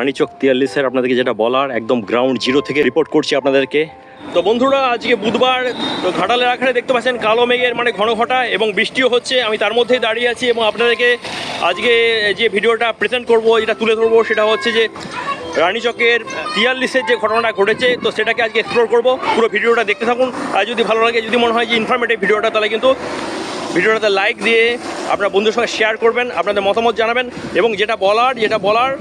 রানীচক তিয়াল্লিশের আপনাদেরকে যেটা বলার, একদম গ্রাউন্ড জিরো থেকে রিপোর্ট করছি আপনাদেরকে। তো বন্ধুরা, আজকে বুধবার, তো ঘাটালের আখানে দেখতে পাচ্ছেন কালো মেঘের মানে ঘন ঘটা এবং বৃষ্টিও হচ্ছে। আমি তার মধ্যেই দাঁড়িয়ে আছি এবং আপনাদেরকে আজকে যে ভিডিওটা প্রেজেন্ট করব, যেটা তুলে ধরবো, সেটা হচ্ছে যে রানীচকের তিয়াল্লিশের যে ঘটনাটা ঘটেছে, তো সেটাকে আজকে এক্সপ্লোর করব। পুরো ভিডিওটা দেখতে থাকুন। আর যদি ভালো লাগে, যদি মনে হয় যে ইনফরমেটিভ ভিডিওটা, তাহলে কিন্তু ভিডিওটাতে লাইক দিয়ে আপনার বন্ধুর সঙ্গে শেয়ার করবেন, আপনাদের মতামত জানাবেন এবং যেটা বলার যেটা বলার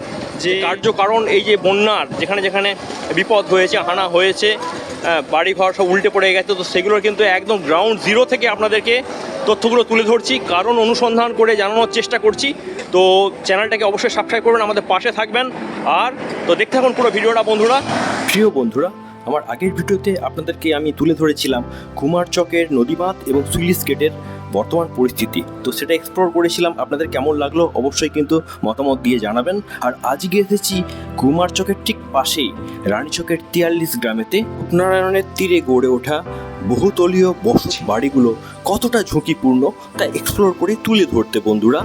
যে কার্যকারণ এই যে বন্যার যেখানে যেখানে বিপদ হয়েছে হানা হয়েছে আহ, বাড়ি ঘর সব উল্টে পড়ে গেছে তো সেগুলোর কিন্তু একদম গ্রাউন্ড জিরো থেকে আপনাদেরকে তথ্যগুলো তুলে ধরছি কারণ অনুসন্ধান করে জানানোর চেষ্টা করছি। তো চ্যানেলটাকে অবশ্যই সাবস্ক্রাইব করবেন আমাদের পাশে থাকবেন। আর তো দেখতে থাকুন পুরো ভিডিওটা বন্ধুরা। প্রিয় বন্ধুরা আমার আগের ভিডিওতে আপনাদেরকে আমি তুলে ধরেছিলাম কুমারচকের নদীবাঁধ এবং সুইলিস গেটের বর্তমান পরিস্থিতি। তো সেটা এক্সপ্লোর করেছিলাম, আপনাদের কেমন লাগল অবশ্যই কিন্তু মতামত দিয়ে জানাবেন। আর আজকে এসেছি কুমার চকের ঠিক পাশেই, রানী চকের তিয়াল্লিশ গ্রামেতে। উপনারায়ণের তীরে গড়ে ওঠা বহুতলীয় বসত বাড়িগুলো কতটা ঝুঁকিপূর্ণ তা এক্সপ্লোর করে তুলে ধরতে বন্ধুরা।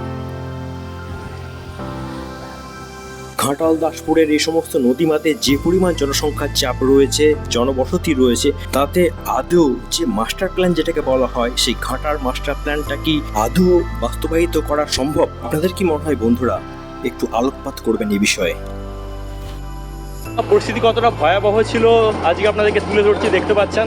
ঘাটাল, দাসপুরের এই সমস্ত নদীমাতে যে পরিমাণ জনসংখ্যার চাপ রয়েছে, জনবসতি রয়েছে, তাতে আদৌ যে মাস্টার প্ল্যান যেটাকে বলা হয়, সেই ঘাটার মাস্টার প্ল্যানটা কি আদৌ বাস্তবায়িত করা সম্ভব? আপনাদের কি মনে হয় বন্ধুরা? একটু আলোকপাত করবেন এই বিষয়ে। পরিস্থিতি কতটা ভয়াবহ ছিল, আজকে আপনাদেরকে তুলে ধরছি, দেখতে পাচ্ছেন?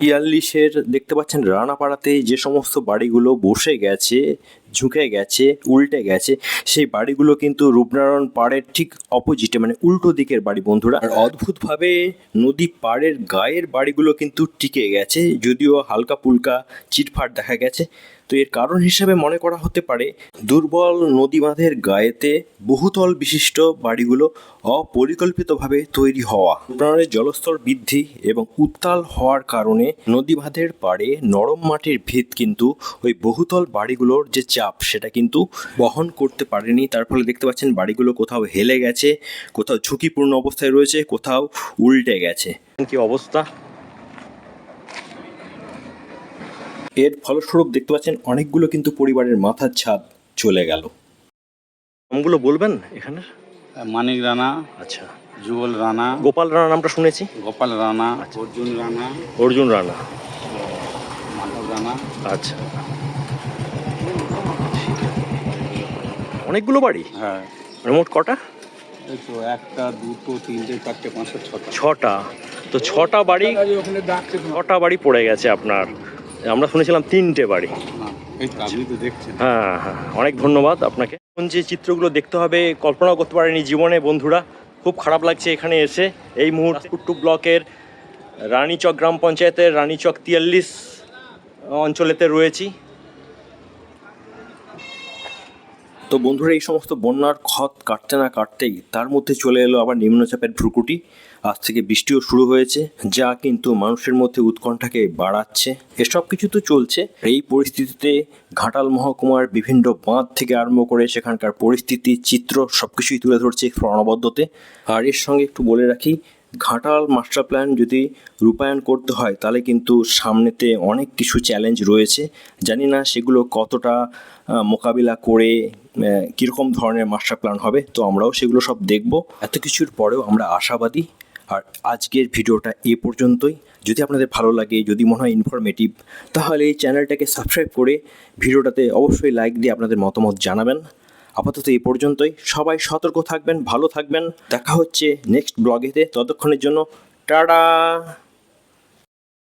ইয়াল্লিশের দেখতে পাচ্ছেন রানাপাড়াতে যে সমস্ত বাড়িগুলো বসে গেছে ঝুঁকে গেছে, উল্টে গেছে, সেই বাড়িগুলো কিন্তু রূপনারায়ণ পাড়ের ঠিক অপোজিটে মানে উল্টো দিকের বাড়ি বন্ধুরা। আর অদ্ভুতভাবে নদী পাড়ের গায়ের বাড়িগুলো কিন্তু টিকে গেছে, যদিও হালকা পুলকা চিটফাট দেখা গেছে। তো এর কারণ হিসাবে মনে করা হতে পারে, দুর্বল নদী বাঁধের গায়েতে বহুতল বিশিষ্ট বাড়িগুলো অপরিকল্পিতভাবে তৈরি হওয়া। প্রাণের জলস্তর বৃদ্ধি এবং উত্তাল হওয়ার কারণে নদী বাঁধের পাড়ে নরম মাটির ভিত কিন্তু ওই বহুতল বাড়িগুলোর যে চাপ সেটা কিন্তু বহন করতে পারেনি। তার ফলে দেখতে পাচ্ছেন বাড়িগুলো কোথাও হেলে গেছে কোথাও ঝুঁকিপূর্ণ অবস্থায় রয়েছে কোথাও উল্টে গেছে। কি অবস্থা? এর ফলস্বরূপ দেখতে পাচ্ছেন অনেকগুলো কিন্তু পরিবারের মাথার ছাদ চলে গেল। নামগুলো বলবেন এখানে মানিক রানা আচ্ছা। যুগল রানা গোপাল রানা নামটা শুনেছি। গোপাল রানা অর্জুন রানা অর্জুন রানা। মাধব রানা। আচ্ছা। অনেকগুলো বাড়ি? হ্যাঁ। মোট কটা? একটা দুটো তিনটে চারটে পাঁচটা ছটা। ছটা। তো ছটা বাড়ি ছটা বাড়ি পড়ে গেছে আপনার। আমরা শুনেছিলাম তিনটে বাড়ি। দেখছেন। হ্যাঁ হ্যাঁ। অনেক ধন্যবাদ আপনাকে। এখন যে চিত্রগুলো দেখতে হবে কল্পনা করতে পারেনি জীবনে বন্ধুরা। খুব খারাপ লাগছে এখানে এসে। এই মুহূর্তে কুট্টু ব্লকের রানীচক গ্রাম পঞ্চায়েতের রানীচক তিয়াল্লিশ অঞ্চলেতে রয়েছি। তো বন্ধুরা, এই সমস্ত বন্যার ক্ষত কাটতে না কাটতেই তার মধ্যে চলে এলো আবার নিম্নচাপের ভ্রুকুটি। আজ থেকে বৃষ্টিও শুরু হয়েছে, যা কিন্তু মানুষের মধ্যে উৎকণ্ঠাকে বাড়াচ্ছে। এসব কিছু তো চলছে। এই পরিস্থিতিতে ঘাটাল মহকুমার বিভিন্ন বাঁধ থেকে আরম্ভ করে সেখানকার পরিস্থিতি, চিত্র সব কিছুই তুলে ধরছে প্রণবদ্ধতে আর এর সঙ্গে একটু বলে রাখি ঘাটাল মাস্টার প্ল্যান যদি রূপায়ণ করতে হয়, তাহলে কিন্তু সামনেতে অনেক কিছু চ্যালেঞ্জ রয়েছে। জানি না সেগুলো কতটা মোকাবিলা করে কীরকম ধরনের মাস্টার প্ল্যান হবে, তো আমরাও সেগুলো সব দেখব। এত কিছুর পরেও আমরা আশাবাদী। আর আজকের ভিডিওটা এ পর্যন্তই। যদি আপনাদের ভালো লাগে, যদি মনে হয় ইনফরমেটিভ তাহলে এই চ্যানেলটাকে সাবস্ক্রাইব করে ভিডিওটাতে অবশ্যই লাইক দিয়ে আপনাদের মতামত জানাবেন। আপাতত এই পর্যন্তই। সবাই সতর্ক থাকবেন, ভালো থাকবেন। দেখা হচ্ছে নেক্সট ব্লগেতে ততক্ষণের জন্য, টাটা!